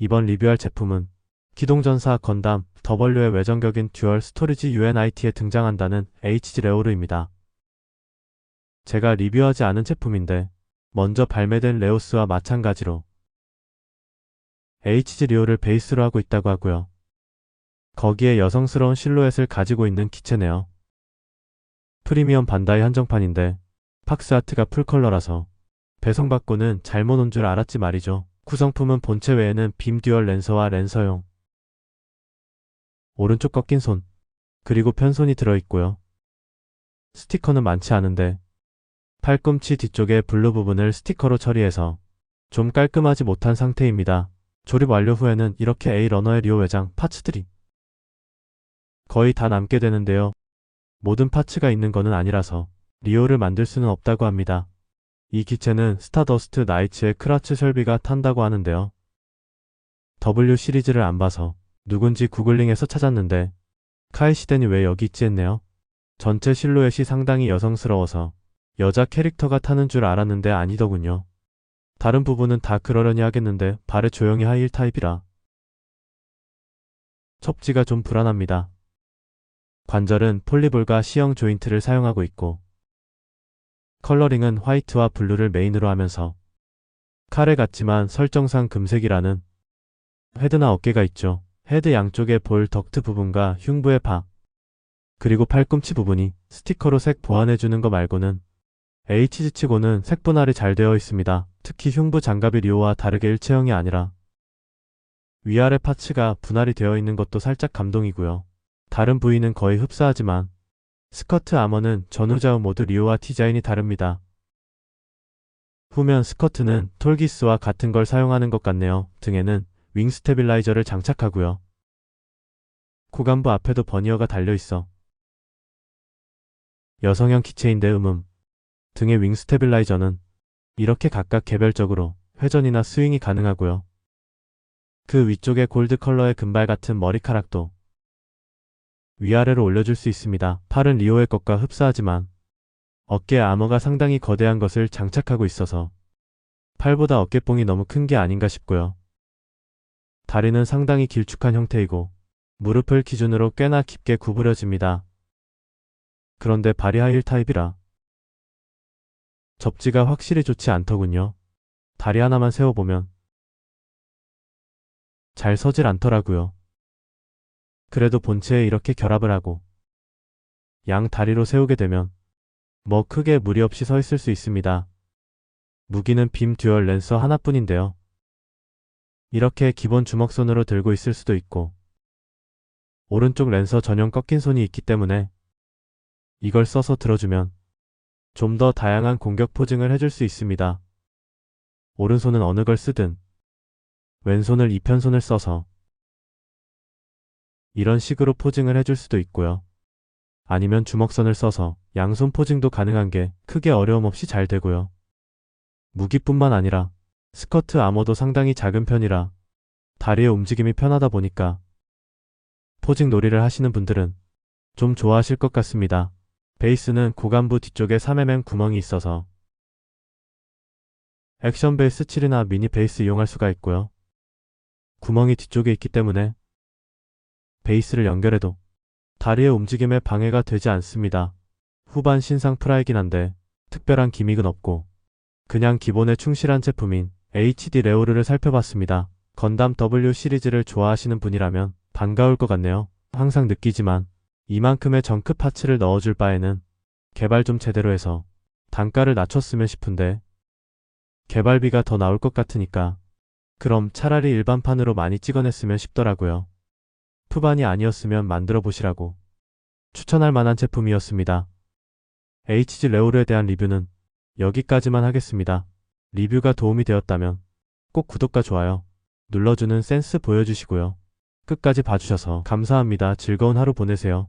이번 리뷰할 제품은 기동전사 건담 W의 외전격인 듀얼 스토리지 UNIT에 등장한다는 HG 레오르입니다. 제가 리뷰하지 않은 제품인데 먼저 발매된 레오스와 마찬가지로 HG 리오를 베이스로 하고 있다고 하고요. 거기에 여성스러운 실루엣을 가지고 있는 기체네요. 프리미엄 반다이 한정판인데 팍스 아트가 풀컬러라서 배송받고는 잘못 온 줄 알았지 말이죠. 구성품은 본체 외에는 빔 듀얼 랜서와 랜서용 오른쪽 꺾인 손 그리고 편손이 들어있고요. 스티커는 많지 않은데 팔꿈치 뒤쪽의 블루 부분을 스티커로 처리해서 좀 깔끔하지 못한 상태입니다. 조립 완료 후에는 이렇게 A 러너의 리오 외장 파츠들이 거의 다 남게 되는데요. 모든 파츠가 있는 거는 아니라서 리오를 만들 수는 없다고 합니다. 이 기체는 스타더스트 나이츠의 크라츠 셜비가 탄다고 하는데요. W 시리즈를 안 봐서 누군지 구글링해서 찾았는데 카이시덴이 왜 여기 있지 했네요. 전체 실루엣이 상당히 여성스러워서 여자 캐릭터가 타는 줄 알았는데 아니더군요. 다른 부분은 다 그러려니 하겠는데 발에 조용히 하이힐 타입이라 첩지가 좀 불안합니다. 관절은 폴리볼과 C형 조인트를 사용하고 있고 컬러링은 화이트와 블루를 메인으로 하면서 카레 같지만 설정상 금색이라는 헤드나 어깨가 있죠. 헤드 양쪽의 볼 덕트 부분과 흉부의 바 그리고 팔꿈치 부분이 스티커로 색 보완해주는 거 말고는 HG 치고는 색 분할이 잘 되어 있습니다. 특히 흉부 장갑이 리오와 다르게 일체형이 아니라 위아래 파츠가 분할이 되어 있는 것도 살짝 감동이고요. 다른 부위는 거의 흡사하지만 스커트 아머는 전후좌우 모두 리오와 디자인이 다릅니다. 후면 스커트는 톨기스와 같은 걸 사용하는 것 같네요. 등에는 윙 스테빌라이저를 장착하고요. 구간부 앞에도 버니어가 달려있어. 여성형 기체인데 음음. 등의 윙 스테빌라이저는 이렇게 각각 개별적으로 회전이나 스윙이 가능하고요. 그 위쪽에 골드 컬러의 금발 같은 머리카락도 위아래로 올려줄 수 있습니다. 팔은 리오의 것과 흡사하지만 어깨 아머가 상당히 거대한 것을 장착하고 있어서 팔보다 어깨뽕이 너무 큰 게 아닌가 싶고요. 다리는 상당히 길쭉한 형태이고 무릎을 기준으로 꽤나 깊게 구부려집니다. 그런데 발이 하이힐 타입이라 접지가 확실히 좋지 않더군요. 다리 하나만 세워보면 잘 서질 않더라고요. 그래도 본체에 이렇게 결합을 하고 양 다리로 세우게 되면 뭐 크게 무리 없이 서 있을 수 있습니다. 무기는 빔 듀얼 랜서 하나뿐인데요. 이렇게 기본 주먹손으로 들고 있을 수도 있고 오른쪽 랜서 전용 꺾인 손이 있기 때문에 이걸 써서 들어주면 좀 더 다양한 공격 포징을 해줄 수 있습니다. 오른손은 어느 걸 쓰든 왼손을 이편손을 써서 이런 식으로 포징을 해줄 수도 있고요. 아니면 주먹선을 써서 양손 포징도 가능한 게 크게 어려움 없이 잘 되고요. 무기뿐만 아니라 스커트 아머도 상당히 작은 편이라 다리의 움직임이 편하다 보니까 포징 놀이를 하시는 분들은 좀 좋아하실 것 같습니다. 베이스는 고관부 뒤쪽에 3mm 구멍이 있어서 액션 베이스 7이나 미니 베이스 이용할 수가 있고요. 구멍이 뒤쪽에 있기 때문에 베이스를 연결해도 다리의 움직임에 방해가 되지 않습니다. 후반 신상 프라이긴 한데 특별한 기믹은 없고 그냥 기본에 충실한 제품인 HD 레오르를 살펴봤습니다. 건담 W 시리즈를 좋아하시는 분이라면 반가울 것 같네요. 항상 느끼지만 이만큼의 정크 파츠를 넣어줄 바에는 개발 좀 제대로 해서 단가를 낮췄으면 싶은데 개발비가 더 나올 것 같으니까 그럼 차라리 일반판으로 많이 찍어냈으면 싶더라고요. 푸반이 아니었으면 만들어 보시라고 추천할 만한 제품이었습니다. HG 레오르에 대한 리뷰는 여기까지만 하겠습니다. 리뷰가 도움이 되었다면 꼭 구독과 좋아요 눌러주는 센스 보여주시고요. 끝까지 봐주셔서 감사합니다. 즐거운 하루 보내세요.